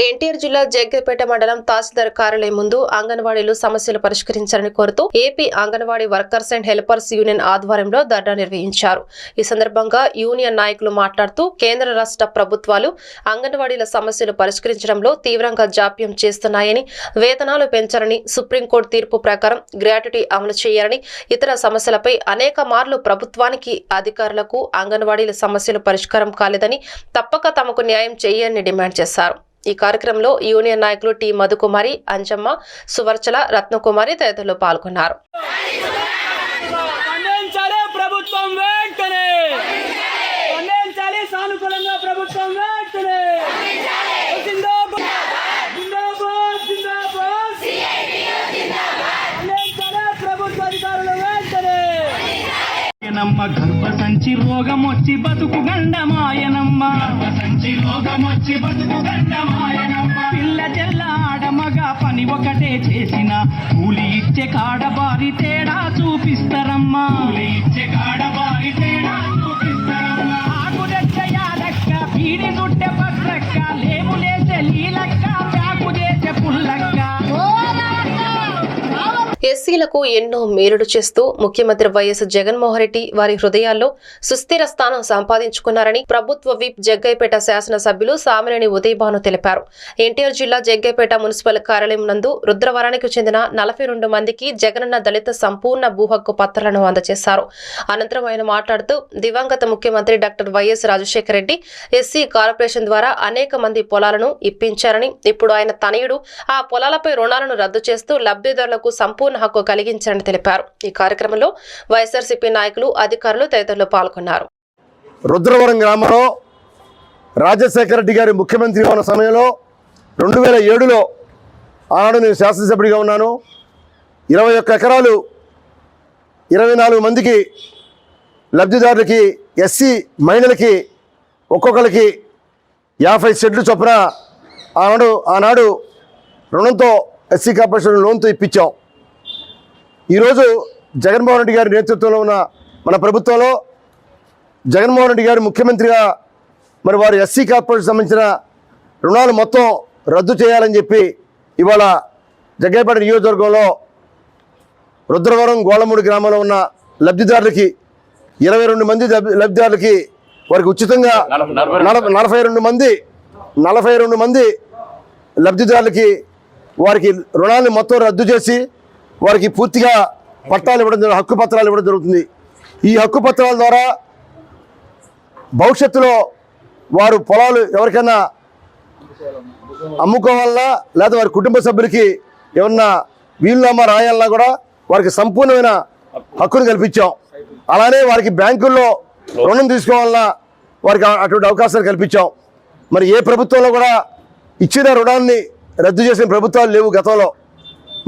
ఎన్టీఆర్ జిల్లా జగ్గపేట మండలం తహసీల్దార్ కార్యాలయం ముందు అంగన్వాడీలు సమస్యలు పరిష్కరించాలని కోరుతూ AP Anganwadi workers and helpers union ఆధ్వర్యంలో ధర్నా నిర్వహించారు. ఈ సందర్భంగా యూనియన్ నాయకులు మాట్లాడుతూ కేంద్ర రాష్ట్ర ప్రభుత్వాలు అంగన్వాడీల సమస్యలు పరిష్కరించడంలో తీవ్రంగా జాప్యం చేస్తున్నాయని వేతనాలు పెంచాలని సుప్రీంకోర్టు తీర్పు ప్రకారం గ్రాట్యుటీ అమలు చేయాలని ఇతర సమస్యలపై అనేక మార్లు ప్రభుత్వానికి అధికారులకు అంగన్వాడీల సమస్యలు పరిష్కారం కాలేదని తప్పక తమకు న్యాయం చేయాలని డిమాండ్ చేశారు. ఈ కార్యక్రమంలో యూనియన్ నాయకులు టి మధుకుమారి అంజమ్మ సువర్చల రత్నకుమారి తదితరులు పాల్గొన్నారు ఖండించాలి ప్రభుత్వం వెంటనే ఖండించాలి సానుకూలంగా ప్రభుత్వం వెంటనే జిందాబాద్ జిందాబాద్ జిందాబాద్ ఖండించాలి ప్రభుత్వ అధికారులు వెంటనే మాయనమ్మ గర్భసంచి రోగం వచ్చి బతుకు గండమాయనమ్మ. గర్భసంచి రోగం వచ్చి బతుకు గండమాయనమ్మ. పిల్ల చెల్ల ఆడమగ పని ఒకటే చేసిన. కూలి ఇచ్చే కాడబారి తేడా చూపిస్తారమ్మా. కూలి ఇచ్చే కాడబారి తేడా చూపిస్తారమ్మా. ఆకు దక్క యాదక్క పీడి ఎస్సీలకు ఎన్నో మేలుడు చేస్తూ ముఖ్యమంత్రి వైఎస్ జగన్మోహన్ రెడ్డి వారి హృదయాల్లో సుస్థిర స్థానం సంపాదించుకున్నారని ప్రభుత్వ విప్ జగ్గైపేట శాసనసభ్యులు సామినేని ఉదయభాను తెలిపారు. ఎన్టీఆర్ జిల్లా జగ్గైపేట మున్సిపల్ కార్యాలయం నందు రుద్రవరానికి చెందిన నలభై రెండు మందికి జగనన్న దళిత సంపూర్ణ భూ హక్కు పత్రాలను అందజేశారు. అనంతరం ఆయన మాట్లాడుతూ దివంగత ముఖ్యమంత్రి doctor YS Rajasekhara Reddy SC corporation ద్వారా అనేక మంది పొలాలను ఇప్పించారని ఇప్పుడు ఆయన తనయుడు ఆ పొలాలపై రుణాలను రద్దు చేస్తూ లబ్ధిదారులకు సంపూర్ణ హక్కు కలిగించారని తెలిపారు. ఈ కార్యక్రమంలో వైఎస్ఆర్సీపీ నాయకులు అధికారులు తదితరులు పాల్గొన్నారు. రుద్రవరం గ్రామంలో రాజశేఖర రెడ్డి గారి ముఖ్యమంత్రి ఉన్న సమయంలో రెండు వేల ఏడులో ఆనాడు నేను శాసనసభ్యుడిగా ఉన్నాను. ఇరవై ఒక్క ఎకరాలు ఇరవై నాలుగు మందికి లబ్ధిదారులకి ఎస్సీ మహిళలకి ఒక్కొక్కరికి యాభై సెడ్లు చొప్పున ఆనాడు ఆనాడు రుణంతో ఎస్సీ కార్పొరేషన్ లోన్తో ఇప్పించాం. ఈరోజు జగన్మోహన్ రెడ్డి గారి నేతృత్వంలో ఉన్న మన ప్రభుత్వంలో జగన్మోహన్ రెడ్డి గారు ముఖ్యమంత్రిగా మరి వారు ఎస్సీ కార్పొరేషన్ సంబంధించిన రుణాలు మొత్తం రద్దు చేయాలని చెప్పి ఇవాళ జగ్గైపేట నియోజకవర్గంలో రుద్రవరం గోళమూడి గ్రామంలో ఉన్న లబ్ధిదారులకి ఇరవై రెండు మంది లబ్- లబ్ధిదారులకి వారికి ఉచితంగా నలభై రెండు మంది నలభై రెండు మంది లబ్ధిదారులకి వారికి రుణాన్ని మొత్తం రద్దు చేసి వారికి పూర్తిగా పట్టాలు ఇవ్వడం జరుగుతుంది హక్కు పత్రాలు ఇవ్వడం జరుగుతుంది. ఈ హక్కు పత్రాల ద్వారా భవిష్యత్తులో వారు పొలాలు ఎవరికైనా అమ్ముకోవాలన్నా లేదా వారి కుటుంబ సభ్యులకి ఏమన్నా వీలునామా రాయాలన్నా కూడా వారికి సంపూర్ణమైన హక్కును కల్పించాం. అలానే వారికి బ్యాంకుల్లో రుణం తీసుకోవాలన్నా వారికి అటువంటి అవకాశాలు కల్పించాం. మరి ఏ ప్రభుత్వంలో కూడా ఇచ్చిన రుణాన్ని రద్దు చేసిన ప్రభుత్వాలు లేవు గతంలో.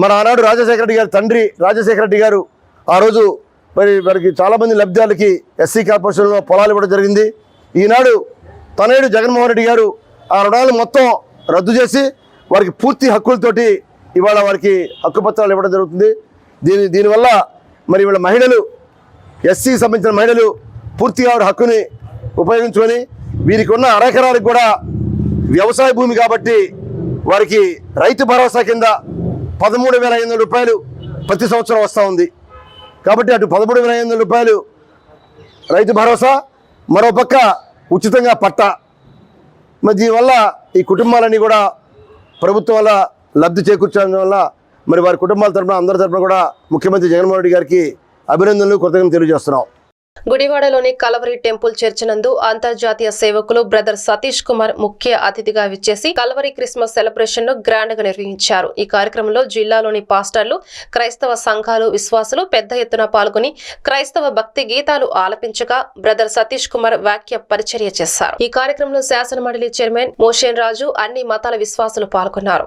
మన ఆనాడు రాజశేఖర రెడ్డి గారి తండ్రి రాజశేఖర రెడ్డి గారు ఆ రోజు మరి వారికి చాలామంది లబ్ధిదారులకి ఎస్సీ కార్పొరేషన్లో పొలాలు ఇవ్వడం జరిగింది. ఈనాడు తనయుడు జగన్మోహన్ రెడ్డి గారు ఆ రుణాలు మొత్తం రద్దు చేసి వారికి పూర్తి హక్కులతోటి ఇవాళ వారికి హక్కు పత్రాలు ఇవ్వడం జరుగుతుంది. దీని దీనివల్ల మరి ఇవాళ మహిళలు ఎస్సీ సంబంధించిన మహిళలు పూర్తిగా వారి హక్కుని ఉపయోగించుకొని వీరికి ఉన్న అరెకరాలకు కూడా వ్యవసాయ భూమి కాబట్టి వారికి రైతు భరోసా కింద పదమూడు వేల ఐదు వందల రూపాయలు ప్రతి సంవత్సరం వస్తూ ఉంది. కాబట్టి అటు పదమూడు వేల ఐదు వందల రూపాయలు రైతు భరోసా మరో పక్క ఉచితంగా పట్టా. మరి దీనివల్ల ఈ కుటుంబాలన్నీ కూడా ప్రభుత్వం వల్ల లబ్ధి చేకూర్చడం వల్ల మరి వారి కుటుంబాల తరఫున అందరి తరపున కూడా ముఖ్యమంత్రి జగన్మోహన్ రెడ్డి గారికి అభినందనలు కృతజ్ఞతలు తెలియజేస్తున్నాం. గుడివాడలోని కలవరి టెంపుల్ చర్చ్ నందు అంతర్జాతీయ సేవకులు బ్రదర్ సతీష్ కుమార్ ముఖ్య అతిథిగా విచ్చేసి కలవరి క్రిస్మస్ సెలబ్రేషన్ను గ్రాండ్గా నిర్వహించారు. ఈ కార్యక్రమంలో జిల్లాలోని పాస్టర్లు క్రైస్తవ సంఘాలు విశ్వాసులు పెద్ద ఎత్తున పాల్గొని క్రైస్తవ భక్తి గీతాలు ఆలపించగా బ్రదర్ సతీష్ కుమార్ వాక్య పరిచర్య చేశారు. ఈ కార్యక్రమంలో శాసన మండలి చైర్మన్ మోషన్ రాజు అన్ని మతాల విశ్వాసులు పాల్గొన్నారు.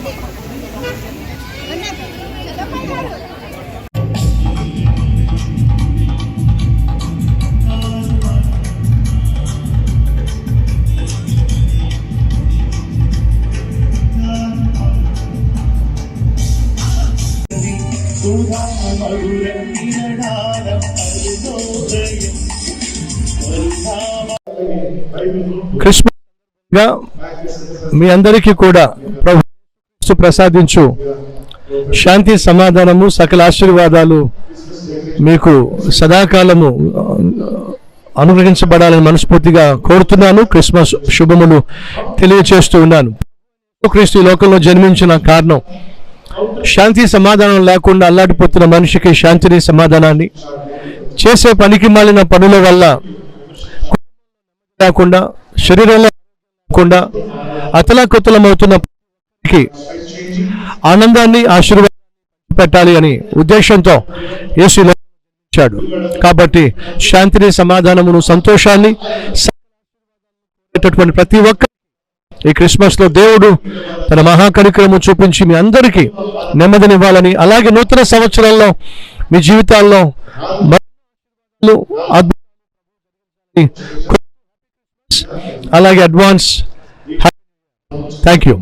క్రిస్మస్గా మీ అందరికీ కూడా ప్రభు ప్రసాదించు. శాంతి సమాధానము సకల ఆశీర్వాదాలు మీకు సదాకాలము అనుగ్రహించబడాలని మనస్ఫూర్తిగా కోరుతున్నాను. క్రిస్మస్ శుభములు తెలియచేస్తూ ఉన్నాను. క్రీస్తు ఈ లోకంలో జన్మించిన కారణం శాంతి సమాధానం లేకుండా అల్లాడిపోతున్న మనిషికి శాంతిని సమాధానాన్ని చేసే పనికి మాలిన పనుల వల్ల లేకుండా శరీరంలో లేకుండా అతలాకుతలమవుతున్న ఆనందాన్ని ఆశీర్వాదం పెట్టాలి అని ఉద్దేశంతో యేసు ఇచ్చాడు కాబట్టి శాంతిని సమాధానమును సంతోషాన్ని ప్రతి ఒక్క ఈ క్రిస్మస్లో దేవుడు తన మహాకరిక్రమం చూపించి మీ అందరికీ నెమ్మదినివ్వాలని అలాగే నూతన సంవత్సరంలో మీ జీవితాల్లో మరెన్నో అలాగే అడ్వాన్స్ థ్యాంక్ యూ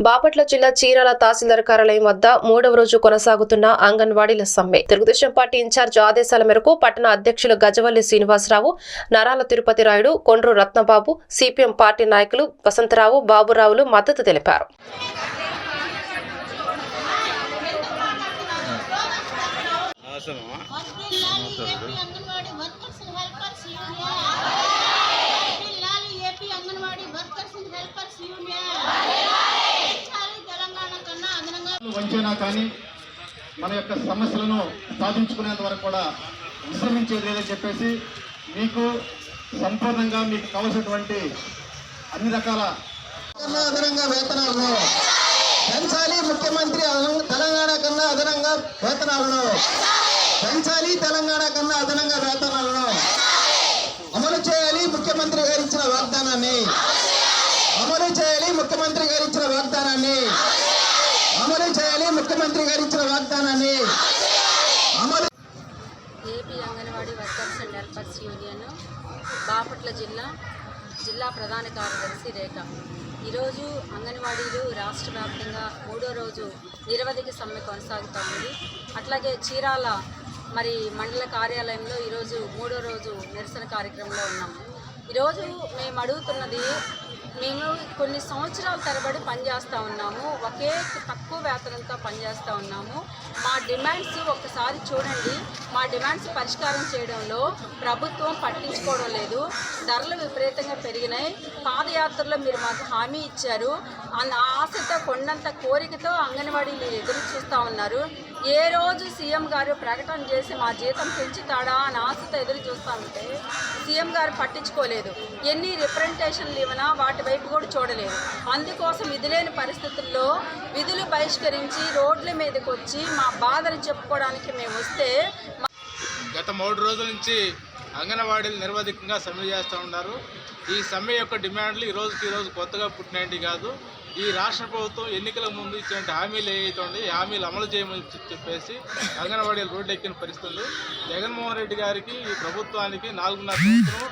బాపట్ల జిల్లా చీరాల తహసీల్దార్ కార్యాలయం వద్ద మూడవ రోజు కొనసాగుతున్న అంగన్వాడీల సమ్మె. తెలుగుదేశం పార్టీ ఇన్ఛార్జ్ ఆదేశాల మేరకు పట్టణ అధ్యక్షులు గజవల్లి శ్రీనివాసరావు నరాల తిరుపతి రాయుడు కొండ్రు రత్నబాబు సిపిఎం పార్టీ నాయకులు వసంతరావు బాబురావులు మద్దతు తెలిపారు Anganwadi workers and helpers union జిల్లాలు AP Anganwadi workers and helpers union చాలు తెలంగాణ కన్నా అదనంగా కానీ మన యొక్క సమస్యలను సాధించుకునేంత వరకు కూడా విశ్రమించేది లేదని చెప్పేసి మీకు సంపూర్ణంగా మీకు కావలసినటువంటి అన్ని రకాల అదనంగా వేతనాలను పెంచాలి ముఖ్యమంత్రి అదనం- తెలంగాణ కన్నా అదనంగా వేతనాలను. పెంచాలి తెలంగాణ కన్నా అదనంగా వేతనాలను. అమలు చేయాలి ముఖ్యమంత్రి గారు ఇచ్చిన వాగ్దానాన్ని. అమలు చేయాలి ముఖ్యమంత్రి గారు ఇచ్చిన వాగ్దానాన్ని. ముఖ్యమంత్రి గారు ఇచ్చిన వాగ్దానాన్ని అమలు AP Anganwadi workers and helpers union Bapatla జిల్లా జిల్లా ప్రధాన కార్యదర్శి రేఖ. ఈరోజు అంగన్వాడీలు రాష్ట్ర వ్యాప్తంగా మూడో రోజు నిరవధిక సమ్మె కొనసాగుతూ ఉంది అట్లాగే చీరాల మరి మండల కార్యాలయంలో ఈరోజు మూడో రోజు నిరసన కార్యక్రమంలో ఉన్నాము ఈరోజు మేము అడుగుతున్నది మేము కొన్ని సంవత్సరాల తరబడి పనిచేస్తూ ఉన్నాము. ఒకే తక్కువ వేతనంతో పనిచేస్తూ ఉన్నాము. మా డిమాండ్స్ ఒకసారి చూడండి. మా డిమాండ్స్ పరిష్కారం చేయడంలో ప్రభుత్వం పట్టించుకోవడం లేదు. ధరలు విపరీతంగా పెరిగినాయి. పాదయాత్రలో మీరు మాకు హామీ ఇచ్చారు. అన్న ఆశతో కొండంత కోరికతో అంగన్వాడీలు ఎదురు చూస్తూ ఉన్నారు. ఏ రోజు సీఎం గారు ప్రకటన చేసి మా జీతం పెంచుతాడా అని ఆశతో ఎదురు చూస్తామంటే సీఎం గారు పట్టించుకోలేదు. ఎన్ని రిప్రజెంటేషన్లు ఇవ్వనా వాటి వైపు కూడా చూడలేదు. అందుకోసం విధులేని పరిస్థితుల్లో విధులు బహిష్కరించి రోడ్ల మీదకి వచ్చి మా బాధలు చెప్పుకోవడానికి మేము వస్తే గత మూడు రోజుల నుంచి అంగన్వాడీలు నిర్వధికంగా సమ్మె చేస్తూ ఉన్నారు. ఈ సమ్మె యొక్క డిమాండ్లు ఈ రోజుకి ఈరోజు కొత్తగా పుట్టినవి కాదు. ఈ రాష్ట్ర ప్రభుత్వం ఎన్నికల ముందు ఇచ్చిన హామీలు ఏవైతే ఈ హామీలు అమలు చేయమని చెప్పేసి అంగన్వాడీలు రోడ్డు ఎక్కిన పరిస్థితులు జగన్మోహన్ రెడ్డి గారికి ఈ ప్రభుత్వానికి నాలుగున్నర సంవత్సరం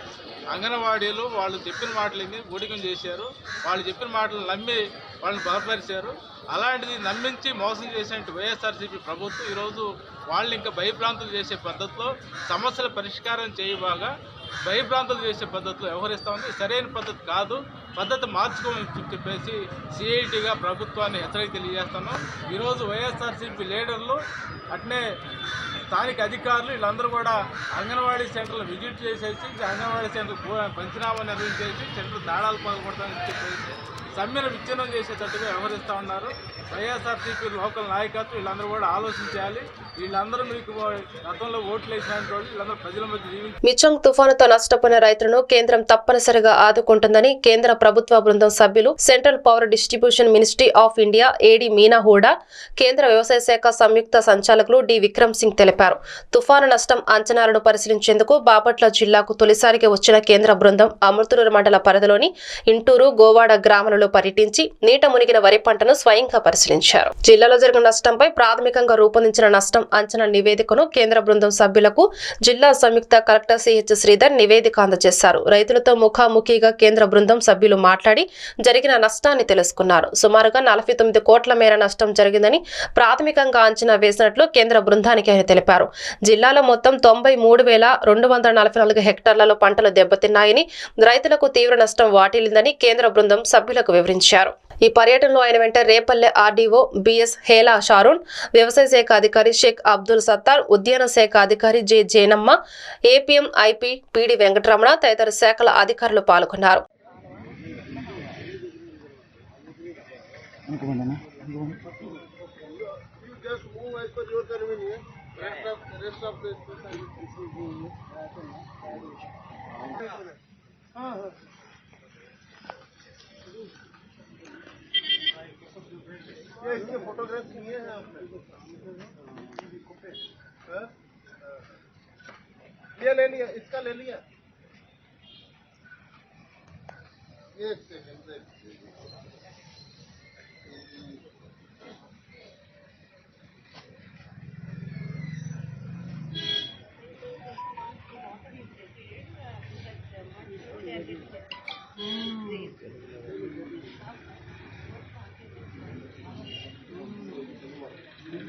అంగన్వాడీలు వాళ్ళు చెప్పిన మాటలని ఊడికం చేశారు. వాళ్ళు చెప్పిన మాటలు నమ్మి వాళ్ళని బలపరిచారు. అలాంటిది నమ్మించి మోసం చేసినట్టు వైఎస్ఆర్సీపీ ప్రభుత్వం ఈరోజు వాళ్ళని ఇంకా భయభ్రాంతులు చేసే పద్ధతిలో సమస్యల పరిష్కారం చేయబాగా భయభ్రాంతులు చేసే పద్ధతిలో వ్యవహరిస్తూ ఉంది. సరైన పద్ధతి కాదు. పద్ధతి మార్చుకోమని చెప్పేసి సిఐటిగా ప్రభుత్వాన్ని హెచ్చరిక తెలియజేస్తున్నాం ఈరోజు వైఎస్ఆర్సీపీ లీడర్లు అట్నే స్థానిక అధికారులు వీళ్ళందరూ కూడా అంగన్వాడీ సెంటర్లు విజిట్ చేసేసి అంగన్వాడీ సెంటర్ పంచనామా నిర్వహించేసి సెంటర్ దాడాలు పగలగొడతామని చెప్పేసి సమ్మెను విచ్ఛిన్నం చేసేటట్టుగా వ్యవహరిస్తూ ఉన్నారు. వైఎస్ఆర్సీపీ లోకల్ నాయకత్వం వీళ్ళందరూ కూడా ఆలోచించాలి. వీళ్ళందరూ మీకు గతంలో ఓట్లు వేసినటువంటి వాళ్ళు వీళ్ళందరూ ప్రజల మధ్య మిచంగ్ తుఫానుతో నష్టపోయిన రైతులను కేంద్రం తప్పనిసరిగా ఆదుకుంటుందని కేంద్ర ప్రభుత్వ బృందం సభ్యులు central power distribution ministry of India A D Meena Hooda కేంద్ర వ్యవసాయ శాఖ సంయుక్త సంచాలకులు డి విక్రమ్ సింగ్ తెలిపారు. తుఫాను నష్టం అంచనాలను పరిశీలించేందుకు బాపట్ల జిల్లాకు తొలిసారిగా వచ్చిన కేంద్ర బృందం అమృతూరు మండల పరిధిలోని ఇంటూరు గోవాడ గ్రామాలలో క్షేత్రస్థాయిలో పర్యటించి నీట మునిగిన వరి పంటను స్వయంగా పరిశీలించారు. జిల్లాలో జరిగిన నష్టంపై ప్రాథమికంగా రూపొందించిన నష్టం అంచనా నివేదికను కేంద్ర బృందం సభ్యులకు జిల్లా సంయుక్త కలెక్టర్ సిహెచ్ శ్రీధర్ నివేదిక అందజేశారు. రైతులతో ముఖాముఖిగా కేంద్ర బృందం సభ్యులు మాట్లాడి జరిగిన నష్టాన్ని తెలుసుకున్నారు. సుమారుగా నలభై తొమ్మిది కోట్ల మేర నష్టం జరిగిందని ప్రాథమికంగా అంచనా వేసినట్లు కేంద్ర బృందానికి ఆయన తెలిపారు. జిల్లాలో మొత్తం తొంభై మూడు వేల రెండు వందల నలభై నాలుగు హెక్టార్లలో పంటలు దెబ్బతిన్నాయని రైతులకు తీవ్ర నష్టం వాటిల్లిందని కేంద్ర బృందం సభ్యులకు వివరించారు. ఈ పర్యటనలో ఆయన వెంట Repalle RDO B S Hela Sharon వ్యవసాయ శాఖ అధికారి షేక్ అబ్దుల్ సత్తార్ ఉద్యాన శాఖ అధికారి J Jenamma APM IP PD Venkataramana తదితర శాఖల అధికారులు పాల్గొన్నారు. हैं हाँ? ये ले लिया इसका ले लिया। एक सेकेंड एक second you. Hmm.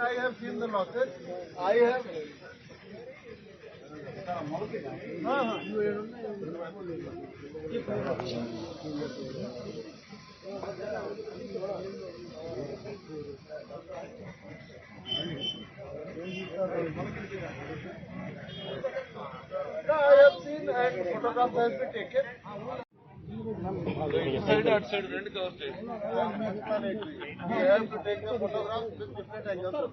I have seen the losses. I have. I have seen and photographs has been taken. Side outside రెండు కవర్ చేయండి. We have to take the photographs with different angles.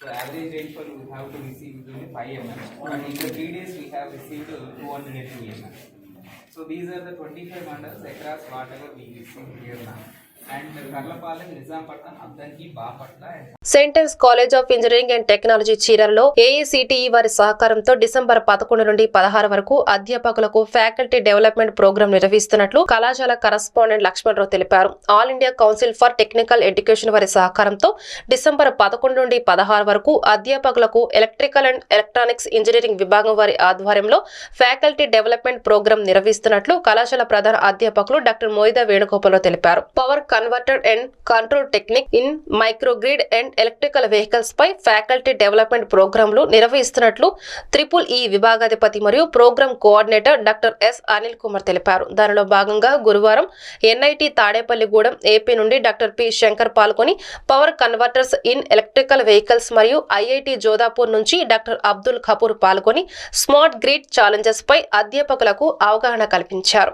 So average rainfall we have to receive is only five mm, but in the three days we have received two hundred and two mm. So these are the twenty-five mandals across whatever we received here now. And Karlapalem Nizam పట్ల అందరికీ Bapatla Saint Ann's college of engineering and technology చీరల్లో AICTE వారి సహకారంతో December పదకొండు నుండి పదహారు వరకు అధ్యాపకులకు faculty development programme నిర్వహిస్తున్నట్లు కళాశాల కరస్పాండెంట్ లక్ష్మణరావు తెలిపారు. All India Council for Technical Education వారి సహకారంతో డిసెంబర్ పదకొండు నుండి పదహారు వరకు అధ్యాపకులకు ఎలక్ట్రికల్ అండ్ ఎలక్ట్రానిక్స్ ఇంజనీరింగ్ విభాగం వారి ఆధ్వర్యంలో ఫ్యాకల్టీ డెవలప్మెంట్ ప్రోగ్రాం నిర్వహిస్తున్నట్లు కళాశాల ప్రధాన అధ్యాపకులు డాక్టర్ మోయిదా వేణుగోపాలరావు తెలిపారు. Power converter and control technique in microgrid and electrical vehicles pi faculty development ప్రోగ్రాంలు నిర్వహిస్తున్నట్లు త్రిపుల్ ఈ విభాగాధిపతి మరియు program coordinator doctor S Anil Kumar తెలిపారు. దానిలో భాగంగా గురువారం ఎన్ఐటి తాడేపల్లిగూడెం ఏపీ నుండి డాక్టర్ పి శంకర్ పాల్గొని power converters in electrical vehicles మరియు ఐఐటి జోధాపూర్ నుంచి డాక్టర్ అబ్దుల్ కపూర్ పాల్గొని స్మార్ట్ గ్రిడ్ ఛాలెంజెస్ పై అధ్యాపకులకు అవగాహన కల్పించారు.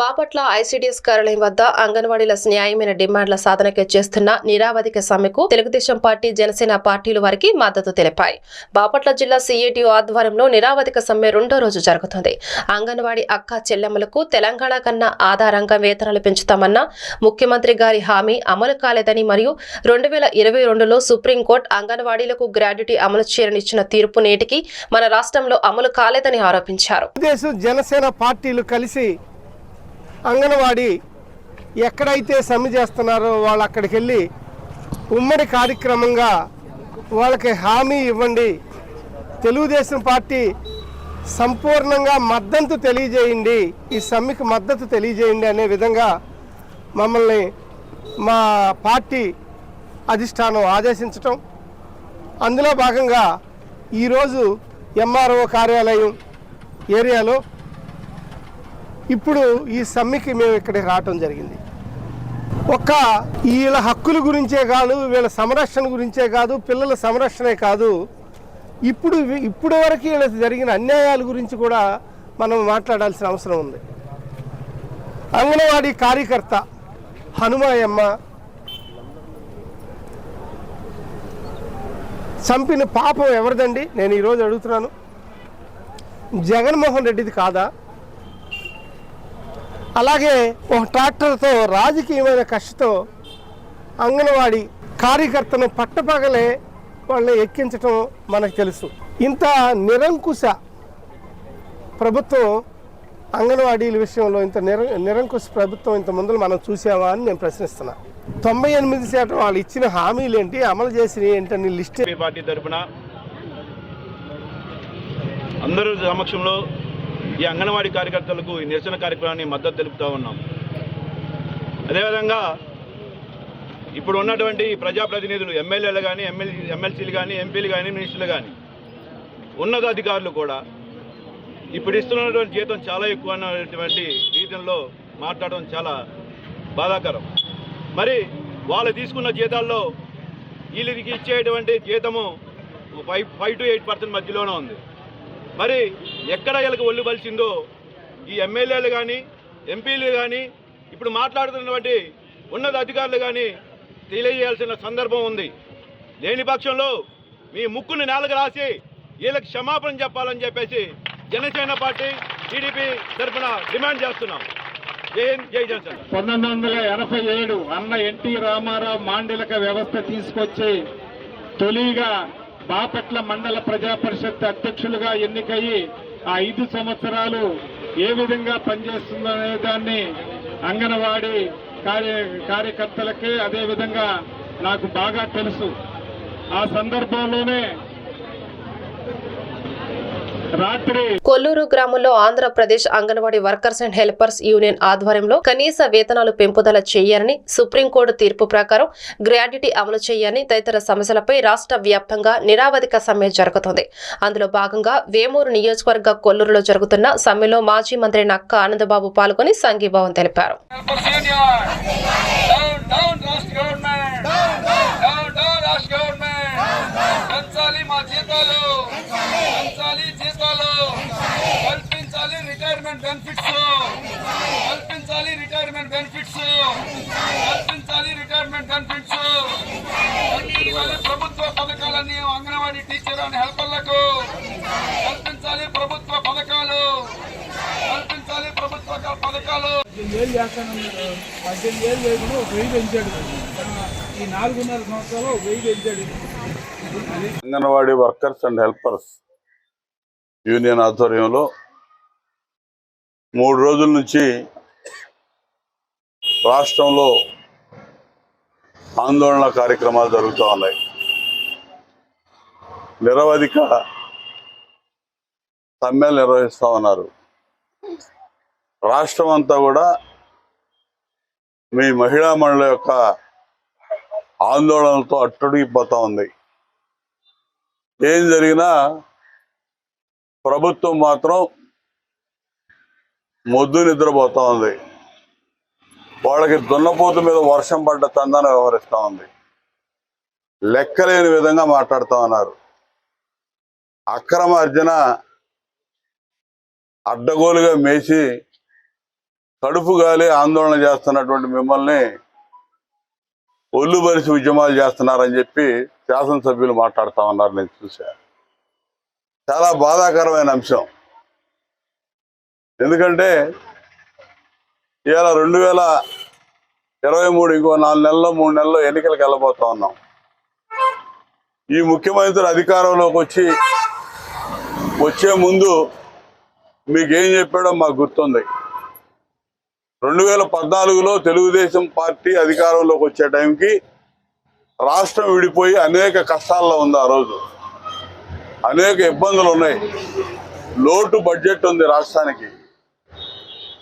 బాపట్ల ఐసీడీఎస్ కార్యాలయం వద్ద అంగన్వాడీల న్యాయమైన డిమాండ్ల సాధనకు చేస్తున్న నిరావధిక సమ్మెకు తెలుగుదేశం పార్టీ జనసేన పార్టీలు వారికి మద్దతు తెలిపాయి. బాపట్ల జిల్లా సీఏటీ ఆధ్వర్యంలో నిరావధిక సమ్మె రెండో రోజు జరుగుతుంది. అంగన్వాడీ అక్క చెల్లెమ్మలకు తెలంగాణ కన్నా ఆధారంగా వేతనాలు పెంచుతామన్న ముఖ్యమంత్రి గారి హామీ అమలు కాలేదని మరియు రెండు వేల ఇరవై రెండులో సుప్రీంకోర్టు అంగన్వాడీలకు గ్రాడ్యుటీ అమలు చేయనిచ్చిన తీర్పు నేటికి మన రాష్ట్రంలో అమలు కాలేదని ఆరోపించారు. జనసేన పార్టీలు కలిసి అంగన్వాడీ ఎక్కడైతే సమ్మె చేస్తున్నారో వాళ్ళు అక్కడికి వెళ్ళి ఉమ్మడి కార్యక్రమంగా వాళ్ళకి హామీ ఇవ్వండి. తెలుగుదేశం పార్టీ సంపూర్ణంగా మద్దతు తెలియజేయండి. ఈ సమ్మెకు మద్దతు తెలియజేయండి అనే విధంగా మమ్మల్ని మా పార్టీ అధిష్టానం ఆదేశించటం. అందులో భాగంగా ఈరోజు ఎంఆర్ఓ కార్యాలయం ఏరియాలో ఇప్పుడు ఈ సమ్మెకి మేము ఇక్కడికి రావటం జరిగింది. ఒక వీళ్ళ హక్కుల గురించే కాదు వీళ్ళ సంరక్షణ గురించే కాదు పిల్లల సంరక్షణే కాదు. ఇప్పుడు ఇప్పుడు వరకు వీళ్ళకి జరిగిన అన్యాయాల గురించి కూడా మనం మాట్లాడాల్సిన అవసరం ఉంది. అంగన్వాడీ కార్యకర్త హనుమాయమ్మ చంపిన పాపం ఎవరిదండి? నేను ఈరోజు అడుగుతున్నాను. జగన్మోహన్ రెడ్డిది కాదా? అలాగే ఒక ట్రాక్టర్తో రాజకీయమైన కష్టతో అంగన్వాడీ కార్యకర్తను పట్టపగలే వాళ్ళని ఎక్కించటం మనకు తెలుసు. ఇంత నిరంకుశ ప్రభుత్వం అంగన్వాడీల విషయంలో ఇంత నిర నిరంకుశ ప్రభుత్వం ఇంత ముందు మనం చూసామా అని నేను ప్రశ్నిస్తున్నా. తొంభై ఎనిమిది శాతం వాళ్ళు ఇచ్చిన హామీలు ఏంటి అమలు చేసిన ఏంటని లిస్ట్ పార్టీ తరఫున అందరూ సమక్షంలో ఈ అంగన్వాడీ కార్యకర్తలకు ఈ నిరసన కార్యక్రమాన్ని మద్దతు తెలుపుతూ ఉన్నాం. అదేవిధంగా ఇప్పుడు ఉన్నటువంటి ప్రజాప్రతినిధులు ఎమ్మెల్యేలు కానీ ఎమ్మెల్యే ఎమ్మెల్సీలు కానీ ఎంపీలు కానీ మినిస్టర్లు కానీ ఉన్నతాధికారులు కూడా ఇప్పుడు ఇస్తున్నటువంటి జీతం చాలా ఎక్కువ అన్నటువంటి రీతిలో మాట్లాడడం చాలా బాధాకరం. మరి వాళ్ళు తీసుకున్న జీతాల్లో వీళ్ళకి ఇచ్చేటువంటి జీతము five five to eight percent మధ్యలోనే ఉంది. మరి ఎక్కడ వీళ్ళకి ఒళ్ళు ఈ ఎమ్మెల్యేలు కానీ ఎంపీలు కానీ ఇప్పుడు మాట్లాడుతున్నటువంటి ఉన్నత అధికారులు కానీ తెలియజేయాల్సిన సందర్భం ఉంది. లేని పక్షంలో మీ ముక్కుని నేలకు రాసి వీళ్ళకి క్షమాపణ చెప్పాలని చెప్పేసి జనసేన పార్టీ టీడీపీ తరఫున డిమాండ్ చేస్తున్నాం. జై పంతొమ్మిది వందల ఎనభై ఏడు అన్న ఎన్టీ రామారావు మాండలిక వ్యవస్థ తీసుకొచ్చి తొలిగా బాపట్ల మండల ప్రజా పరిషత్ అధ్యక్షులుగా ఎన్నికయ్యి ఆ ఐదు సంవత్సరాలు ఏ విధంగా పనిచేస్తుందనే దాన్ని అంగన్వాడీ కార్య కార్యకర్తలకే అదే విధంగా నాకు బాగా తెలుసు. ఆ సందర్భంలోనే కొల్లూరు గ్రామంలో Andhra Pradesh anganwadi workers and helpers union ఆధ్వర్యంలో కనీస వేతనాలు పెంపుదల చేయాలని సుప్రీంకోర్టు తీర్పు ప్రకారం గ్రాడ్యుటీ అమలు చేయాలని తదితర సమస్యలపై రాష్ట్ర వ్యాప్తంగా నిరావధిక సమ్మె జరుగుతోంది అందులో భాగంగా వేమూరు నియోజకవర్గ కొల్లూరులో జరుగుతున్న సమ్మెలో మాజీ మంత్రి నక్క ఆనందబాబు పాల్గొని సంఘీభావం తెలిపారు రాష్ట్ర గవర్నమెంట్ డౌన్ డౌన్ రాష్ట్ర గవర్నమెంట్ పెంచాలి మా జీతాలు. పెంచాలి జీతాలు. కల్పించాలి రిటైర్మెంట్ బెనిఫిట్స్ కల్పించాలి రిటైర్మెంట్ బెనిఫిట్స్ కల్పించాలి రిటైర్మెంట్ బెనిఫిట్స్ కల్పించాలి ప్రభుత్వ పథకాలన్నీ అంగన్వాడీ టీచర్ అని హెల్పర్లకు. కల్పించాలి ప్రభుత్వ పథకాలు. కల్పించాలి ప్రభుత్వ పథకాలు. పద్దెనిమిది ఏళ్ళు చేస్తానన్నారు పద్దెనిమిది ఏళ్ళు చేయకుండా ఒక వెయ్యి పెంచాడు. ఈ నాలుగున్నర సంవత్సరాలు ఒక వెయ్యి పెంచాడు. Anganwadi workers and helpers union ఆధ్వర్యంలో మూడు రోజుల నుంచి రాష్ట్రంలో ఆందోళన కార్యక్రమాలు జరుగుతూ ఉన్నాయి. నిరవధిక సమ్మెలు నిర్వహిస్తూ ఉన్నారు. రాష్ట్రం అంతా కూడా మీ మహిళా మండలి యొక్క ఆందోళనలతో అట్టుడిగిపోతా ఉంది. ఏం జరిగినా ప్రభుత్వం మాత్రం మొద్దు నిద్రపోతా ఉంది. వాళ్ళకి దున్నపోతు మీద వర్షం పడ్డ తందాన వ్యవహరిస్తూ ఉంది. లెక్కలేని విధంగా మాట్లాడుతూ ఉన్నారు. అక్రమ అర్జన అడ్డగోలుగా మేసి కడుపు గాలి ఆందోళన చేస్తున్నటువంటి మిమ్మల్ని ఒళ్ళు బలిసి ఉద్యమాలు చేస్తున్నారని చెప్పి శాసనసభ్యులు మాట్లాడుతా ఉన్నారు నేను చూశాను చాలా బాధాకరమైన అంశం. ఎందుకంటే ఇవాళ రెండు వేల ఇరవై మూడు ఇంకో నాలుగు నెలల్లో మూడు నెలల్లో ఎన్నికలకు వెళ్ళబోతా ఉన్నాం. ఈ ముఖ్యమంత్రి అధికారంలోకి వచ్చి వచ్చే ముందు మీకేం చెప్పాడో మాకు గుర్తుంది. రెండు వేల పద్నాలుగులో తెలుగుదేశం పార్టీ అధికారంలోకి వచ్చే టైంకి రాష్ట్రం విడిపోయి అనేక కష్టాల్లో ఉంది ఆ రోజు. అనేక ఇబ్బందులు ఉన్నాయి. లోటు బడ్జెట్ ఉంది రాష్ట్రానికి.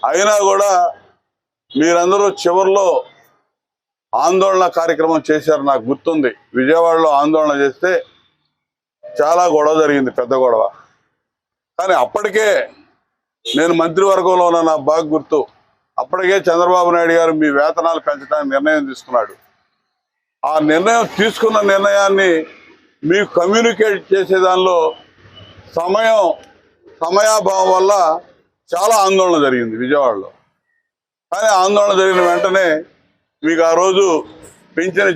అయినా కూడా మీరందరూ చివరిలో ఆందోళన కార్యక్రమం చేశారు నాకు గుర్తుంది. విజయవాడలో ఆందోళన చేస్తే చాలా గొడవ జరిగింది పెద్ద గొడవ. కానీ అప్పటికే నేను మంత్రివర్గంలో ఉన్న నా బాగా గుర్తు. అప్పటికే చంద్రబాబు నాయుడు గారు మీ వేతనాలు పెంచడానికి నిర్ణయం తీసుకున్నాడు. ఆ నిర్ణయం తీసుకున్న నిర్ణయాన్ని మీకు కమ్యూనికేట్ చేసే దానిలో సమయం సమయాభావం వల్ల చాలా ఆందోళన జరిగింది విజయవాడలో. కానీ ఆందోళన జరిగిన వెంటనే మీకు ఆ రోజు పెంచిన